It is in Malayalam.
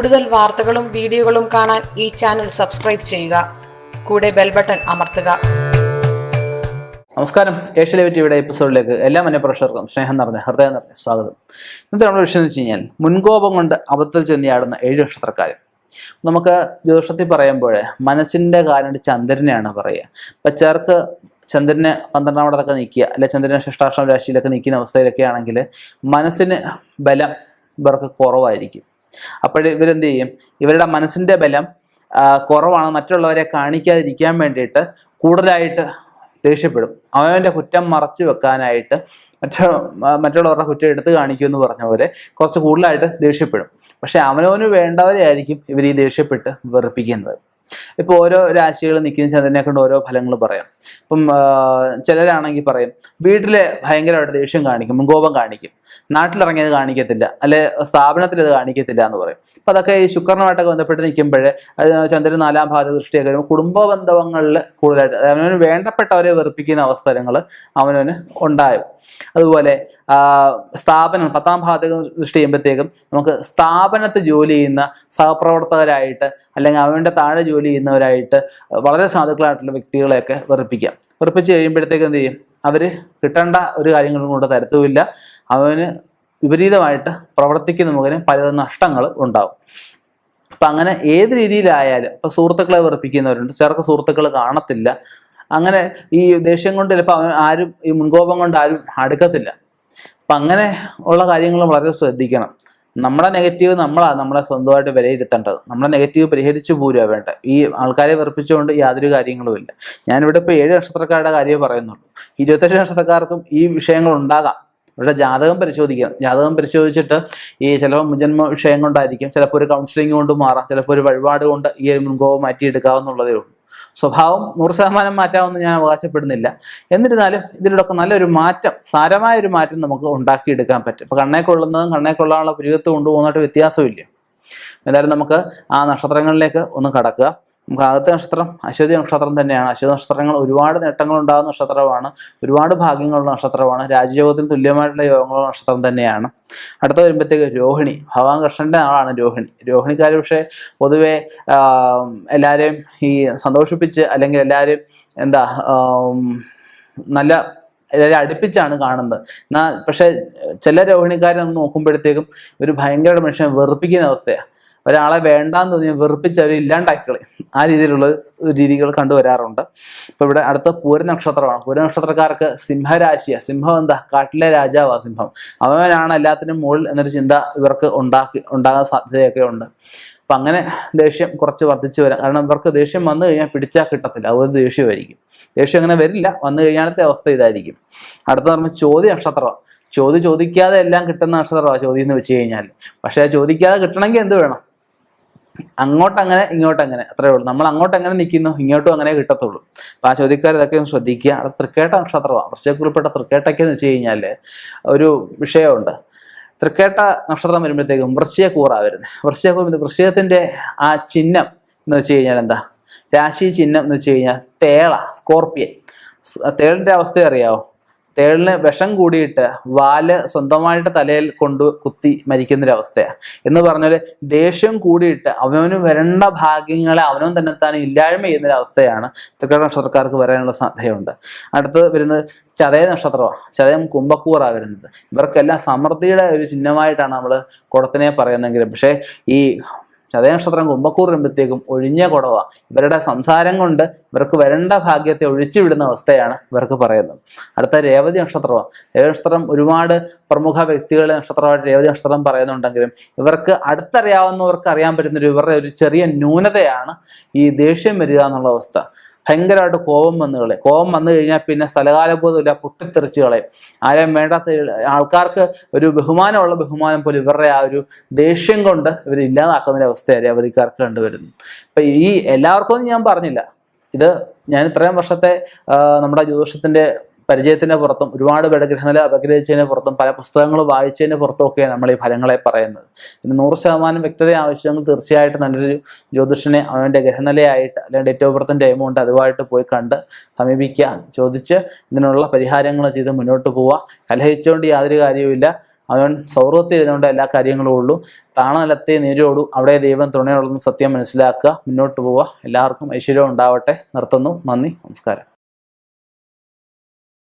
കൂടുതൽ വാർത്തകളും വീഡിയോകളും കാണാൻ ഈ ചാനൽ സബ്സ്ക്രൈബ് ചെയ്യുക. കൂടെ ബെൽ ബട്ടൺ അമർത്തുക. നമസ്കാരം. ഏഷ്യയിലെ ടിവിയുടെ എപ്പിസോഡിലേക്ക് എല്ലാ മനപ്രേക്ഷകർക്കും സ്നേഹം നിറഞ്ഞ ഹൃദയം നിറഞ്ഞ സ്വാഗതം. ഇന്നത്തെ നമ്മുടെ വിഷയം എന്ന് വെച്ച് കഴിഞ്ഞാൽ മുൻകോപം കൊണ്ട് അബദ്ധത്തിൽ ചെന്നിയാടുന്ന ഏഴ് നക്ഷത്രക്കാർ നമുക്ക് ജ്യോതിഷത്തിൽ പറയുമ്പോൾ മനസ്സിന്റെ കാരണം ചന്ദ്രനെയാണ് പറയുക. അപ്പം ചേർക്ക് ചന്ദ്രന് പന്ത്രണ്ടാം ഇടത്തൊക്കെ നിൽക്കുക അല്ലെ ചന്ദ്രനെ ഷിഷ്ടാഷ്ടം രാശിയിലൊക്കെ നിൽക്കുന്ന അവസ്ഥയിലൊക്കെ ആണെങ്കിൽ മനസ്സിന് ബലം ഇവർക്ക് കുറവായിരിക്കും. അപ്പോൾ ഇവരെന്ത് ചെയ്യും? ഇവരുടെ മനസ്സിന്റെ ബലം കുറവാണ്. മറ്റുള്ളവരെ കാണിക്കാതിരിക്കാൻ വേണ്ടിയിട്ട് കൂടുതലായിട്ട് ദേഷ്യപ്പെടും. അവനവന്റെ കുറ്റം മറച്ചു വെക്കാനായിട്ട് മറ്റ മറ്റുള്ളവരുടെ കുറ്റം എടുത്ത് കാണിക്കും എന്ന് പറഞ്ഞ പോലെ കുറച്ച് കൂടുതലായിട്ട് ദേഷ്യപ്പെടും. പക്ഷെ അവനവന് വേണ്ടവരെ ആയിരിക്കും ഇവർ ഈ ദേഷ്യപ്പെട്ട് വെറുപ്പിക്കുന്നത്. ഇപ്പോൾ ഓരോ രാശികൾ നിൽക്കുന്ന ചന്ദ്രനെ കൊണ്ട് ഓരോ ഫലങ്ങൾ പറയാം. ഇപ്പം ചിലരാണെങ്കിൽ പറയും വീട്ടിൽ ഭയങ്കരമായിട്ട് ദേഷ്യം കാണിക്കും മുൻകോപം കാണിക്കും. നാട്ടിലിറങ്ങിയത് കാണിക്കത്തില്ല അല്ലെ സ്ഥാപനത്തിൽ ഇത് കാണിക്കത്തില്ല എന്ന് പറയും. അപ്പം അതൊക്കെ ഈ ശുക്രനുമായിട്ടൊക്കെ ബന്ധപ്പെട്ട് നിൽക്കുമ്പോൾ ചന്ദ്രൻ നാലാം ഭാഗ ദൃഷ്ടിയൊക്കെ വരുമ്പോൾ കുടുംബ ബന്ധവങ്ങളിൽ കൂടുതലായിട്ട് അവനവന് വേണ്ടപ്പെട്ടവരെ വെറുപ്പിക്കുന്ന അവസരങ്ങൾ അവനവന് ഉണ്ടായും അതുപോലെ സ്ഥാപനം പത്താം ഭാഗത്തേക്ക് ദൃഷ്ടി ചെയ്യുമ്പോഴത്തേക്കും നമുക്ക് സ്ഥാപനത്ത് ജോലി ചെയ്യുന്ന സഹപ്രവർത്തകരായിട്ട് അല്ലെങ്കിൽ അവന്റെ താഴെ ജോലി ചെയ്യുന്നവരായിട്ട് വളരെ സാധുക്കളായിട്ടുള്ള വ്യക്തികളെയൊക്കെ വെറുപ്പിക്കാം. വെറുപ്പിച്ച് കഴിയുമ്പോഴത്തേക്ക് എന്ത് ചെയ്യും? അവർ കിട്ടേണ്ട ഒരു കാര്യങ്ങളും കൊണ്ട് തരത്തുമില്ല. അവന് വിപരീതമായിട്ട് പ്രവർത്തിക്കുന്ന മുഖേന പല നഷ്ടങ്ങൾ ഉണ്ടാവും. അപ്പം അങ്ങനെ ഏത് രീതിയിലായാലും ഇപ്പം സുഹൃത്തുക്കളെ വെറുപ്പിക്കുന്നവരുണ്ട് ചിലർക്ക് സുഹൃത്തുക്കൾ കാണത്തില്ല. അങ്ങനെ ഈ ദേഷ്യം കൊണ്ട് ചിലപ്പോൾ ആരും ഈ മുൻകോപം കൊണ്ട് ആരും അടുക്കത്തില്ല. അപ്പം അങ്ങനെ ഉള്ള കാര്യങ്ങൾ വളരെ ശ്രദ്ധിക്കണം. നമ്മുടെ നെഗറ്റീവ് നമ്മളാണ് നമ്മളെ സ്വന്തമായിട്ട് വിലയിരുത്തേണ്ടത്. നമ്മളെ നെഗറ്റീവ് പരിഹരിച്ചു പോരുക വേണ്ട ഈ ആൾക്കാരെ വെറുപ്പിച്ചുകൊണ്ട് യാതൊരു കാര്യങ്ങളുമില്ല ഞാനിവിടെ ഇപ്പോൾ ഏഴ് നക്ഷത്രക്കാരുടെ കാര്യമേ പറയുന്നുള്ളൂ. ഇരുപത്തെട്ട് നക്ഷത്രക്കാർക്കും ഈ വിഷയങ്ങൾ ഉണ്ടാകാം. ഇവിടെ ജാതകം പരിശോധിക്കാം. ജാതകം പരിശോധിച്ചിട്ട് ഈ ചിലപ്പോൾ മുജന്മ വിഷയം കൊണ്ടായിരിക്കും ചിലപ്പോൾ ഒരു കൗൺസിലിംഗ് കൊണ്ട് മാറാം ചിലപ്പോൾ ഒരു വഴിപാട് കൊണ്ട് ഈ ഒരു മുൻകോപം മാറ്റിയെടുക്കാവുന്നുള്ളതേ ഉള്ളൂ. സ്വഭാവം നൂറ് ശതമാനം മാറ്റാമെന്ന് ഞാൻ അവകാശപ്പെടുന്നില്ല. എന്നിരുന്നാലും ഇതിലൂടെയൊക്കെ നല്ലൊരു മാറ്റം സാരമായ ഒരു മാറ്റം നമുക്ക് ഉണ്ടാക്കിയെടുക്കാൻ പറ്റും. ഇപ്പൊ കണ്ണേ കൊള്ളുന്നതും കണ്ണേ കൊള്ളാനുള്ള പുരുകത്ത് കൊണ്ടുപോകുന്നതായിട്ട് വ്യത്യാസമില്ല. എന്തായാലും നമുക്ക് ആ നക്ഷത്രങ്ങളിലേക്ക് ഒന്ന് കടക്കുക. നമുക്ക് നക്ഷത്രം അശ്വതി നക്ഷത്രം തന്നെയാണ്. അശ്വതി നക്ഷത്രങ്ങൾ ഒരുപാട് നേട്ടങ്ങൾ ഉണ്ടാകുന്ന നക്ഷത്രമാണ്. ഒരുപാട് ഭാഗ്യങ്ങളുള്ള നക്ഷത്രമാണ്. രാജ്യയോഗത്തിന് തുല്യമായിട്ടുള്ള യോഗങ്ങളുള്ള നക്ഷത്രം തന്നെയാണ്. അടുത്ത വരുമ്പോഴത്തേക്ക് രോഹിണി. ഭഗവാൻ കൃഷ്ണന്റെ ആളാണ് രോഹിണി. രോഹിണിക്കാർ പക്ഷേ പൊതുവെ എല്ലാവരെയും ഈ സന്തോഷിപ്പിച്ച് അല്ലെങ്കിൽ എല്ലാവരെയും എന്താ നല്ല എല്ലാവരും അടുപ്പിച്ചാണ് കാണുന്നത്. എന്നാ പക്ഷെ ചില രോഹിണിക്കാരെ നമ്മൾ നോക്കുമ്പോഴത്തേക്കും ഒരു ഭയങ്കര മനുഷ്യനെ വെറുപ്പിക്കുന്ന അവസ്ഥയാണ് ഒരാളെ വേണ്ടാന്ന് വെറുപ്പിച്ച് അവർ ഇല്ലാണ്ടാക്കിക്കളി. ആ രീതിയിലുള്ള രീതികൾ കണ്ടുവരാറുണ്ട് ഇപ്പൊ ഇവിടെ അടുത്ത പൂരനക്ഷത്രമാണ് പൂരനക്ഷത്രക്കാർക്ക് പൂര നക്ഷത്രക്കാർക്ക് സിംഹരാശിയ. സിംഹം എന്താ? കാട്ടിലെ രാജാവാ സിംഹം. അവനാണ് എല്ലാത്തിനും മുകളിൽ എന്നൊരു ചിന്ത ഇവർക്ക് ഉണ്ടാക്കി ഉണ്ടാകാൻ സാധ്യതയൊക്കെ ഉണ്ട്. അപ്പൊ അങ്ങനെ ദേഷ്യം കുറച്ച് വർദ്ധിച്ചു വരാം. കാരണം ഇവർക്ക് ദേഷ്യം വന്നു കഴിഞ്ഞാൽ പിടിച്ചാൽ കിട്ടത്തില്ല. അവർ ദേഷ്യമായിരിക്കും. ദേഷ്യം അങ്ങനെ വരില്ല. വന്നു കഴിഞ്ഞാലത്തെ അവസ്ഥ ഇതായിരിക്കും. അടുത്ത പറഞ്ഞ ചോദ്യ നക്ഷത്രം. ചോദ്യം ചോദിക്കാതെ എല്ലാം കിട്ടുന്ന നക്ഷത്രമാണ് ചോദ്യം എന്ന് വെച്ച് കഴിഞ്ഞാൽ പക്ഷേ ചോദിക്കാതെ കിട്ടണമെങ്കിൽ എന്ത് വേണം? അങ്ങോട്ടങ്ങനെ ഇങ്ങോട്ടങ്ങനെ. അത്രേ ഉള്ളൂ. നമ്മൾ അങ്ങോട്ട് എങ്ങനെ നിൽക്കുന്നു ഇങ്ങോട്ടും അങ്ങനെ കിട്ടത്തുള്ളൂ. അപ്പം ആ ചോദ്യക്കാർ ഇതൊക്കെ ഒന്ന് ശ്രദ്ധിക്കുക. അവിടെ തൃക്കേട്ട നക്ഷത്രമാണ് വൃശ്ചികക്കുറിൽപ്പെട്ട തൃക്കേട്ടയ്ക്ക് എന്ന് വെച്ച് കഴിഞ്ഞാൽ ഒരു വിഷയമുണ്ട്. തൃക്കേട്ട നക്ഷത്രം വരുമ്പോഴത്തേക്കും വൃശ്ചികക്കൂറാ വരുന്നത്. വൃശ്ചിക വൃശ്ചികത്തിന്റെ ആ ചിഹ്നം എന്ന് വെച്ച് കഴിഞ്ഞാൽ എന്താ? രാശി ചിഹ്നം എന്ന് വെച്ച് കഴിഞ്ഞാൽ തേള സ്കോർപ്പിയൻ തേളിന്റെ അവസ്ഥ അറിയാവോ? തേളിന് വിഷം കൂടിയിട്ട് വാൽ സ്വന്തമായിട്ട് തലയിൽ കൊണ്ട് കുത്തി മരിക്കുന്നൊരവസ്ഥയാണ് എന്ന് പറഞ്ഞാൽ ദേഷ്യം കൂടിയിട്ട് അവനവന് വരേണ്ട ഭാഗ്യങ്ങളെ അവനവൻ തന്നെ താൻ ഇല്ലായ്മ ചെയ്യുന്നൊരവസ്ഥയാണ് തൃക്കട നക്ഷത്രക്കാർക്ക് വരാനുള്ള സാധ്യതയുണ്ട്. അടുത്തത് വരുന്നത് ചതയ നക്ഷത്രമാണ് ചതയം കുംഭക്കൂറാണ് വരുന്നത്. ഇവർക്കെല്ലാം സമൃദ്ധിയുടെ ഒരു ചിഹ്നമായിട്ടാണ് നമ്മൾ കുടത്തിനെ പറയുന്നതെങ്കിലും പക്ഷേ ഈ ചതയനക്ഷത്രം കുംഭക്കൂർ വരുമ്പോഴത്തേക്കും ഒഴിഞ്ഞ കുടവ. ഇവരുടെ സംസാരം കൊണ്ട് ഇവർക്ക് വരേണ്ട ഭാഗ്യത്തെ ഒഴിച്ചുവിടുന്ന അവസ്ഥയാണ് ഇവർക്ക് പറയുന്നത്. അടുത്ത രേവതി നക്ഷത്രമാണ് രേവതി നക്ഷത്രം ഒരുപാട് പ്രമുഖ വ്യക്തികളുടെ നക്ഷത്രമായിട്ട് രേവതി നക്ഷത്രം പറയുന്നുണ്ടെങ്കിലും ഇവർക്ക് അടുത്തറിയാവുന്നവർക്ക് അറിയാൻ പറ്റുന്ന ഒരു ഇവരുടെ ഒരു ചെറിയ ന്യൂനതയാണ് ഈ ദേഷ്യം വരിക എന്നുള്ള അവസ്ഥ. ഭയങ്കരമായിട്ട് കോപം വന്നു കളയും. കോപം വന്നു കഴിഞ്ഞാൽ പിന്നെ സ്ഥലകാലബോധമില്ല പൊട്ടിത്തെറിച്ച് കളയും. ആരെയും വേണ്ടാത്ത ആൾക്കാർക്ക് ഒരു ബഹുമാനമുള്ള ബഹുമാനം പോലും ഇവരുടെ ആ ഒരു ദേഷ്യം കൊണ്ട് ഇവർ ഇല്ലാതാക്കുന്ന ഒരു അവസ്ഥയാണ് അവധിക്കാർക്ക് കണ്ടുവരുന്നു. അപ്പൊ ഈ എല്ലാവർക്കും ഒന്നും ഞാൻ പറഞ്ഞില്ല. ഇത് ഞാൻ ഇത്രയും വർഷത്തെ നമ്മുടെ ജ്യോതിഷത്തിന്റെ പരിചയത്തിന്റെ പുറത്തും ഒരുപാട് പേരുടെ ഗ്രഹനില അപഗ്രഹിച്ചതിന് പുറത്തും പല പുസ്തകങ്ങൾ വായിച്ചതിന് പുറത്തും ഒക്കെയാണ് നമ്മൾ ഈ ഫലങ്ങളെ പറയുന്നത്. പിന്നെ നൂറ് ശതമാനം വ്യക്തത ആവശ്യമെങ്കിൽ തീർച്ചയായിട്ടും നല്ലൊരു ജ്യോതിഷനെ അവന്റെ ഗ്രഹനിലയായിട്ട് അല്ലെങ്കിൽ ഡേറ്റ് ഓഫ് ബർത്തിന്റെ എമൗണ്ട് അതുമായിട്ട് പോയി കണ്ട് സമീപിക്കുക ചോദിച്ച് ഇതിനുള്ള പരിഹാരങ്ങൾ ചെയ്ത് മുന്നോട്ട് പോവുക. കലഹിച്ചുകൊണ്ട് യാതൊരു കാര്യവുമില്ല. അവൻ സൗഹൃദത്തിൽ ഇരുന്നുകൊണ്ട് എല്ലാ കാര്യങ്ങളും ഉള്ളൂ. താണനിലത്തെ നീരോടു അവിടെ ദൈവം തുണയുള്ളതെന്ന് സത്യം മനസ്സിലാക്കുക മുന്നോട്ട് പോവുക. എല്ലാവർക്കും ഐശ്വര്യം ഉണ്ടാവട്ടെ. നിർത്തുന്നു. നന്ദി. നമസ്കാരം.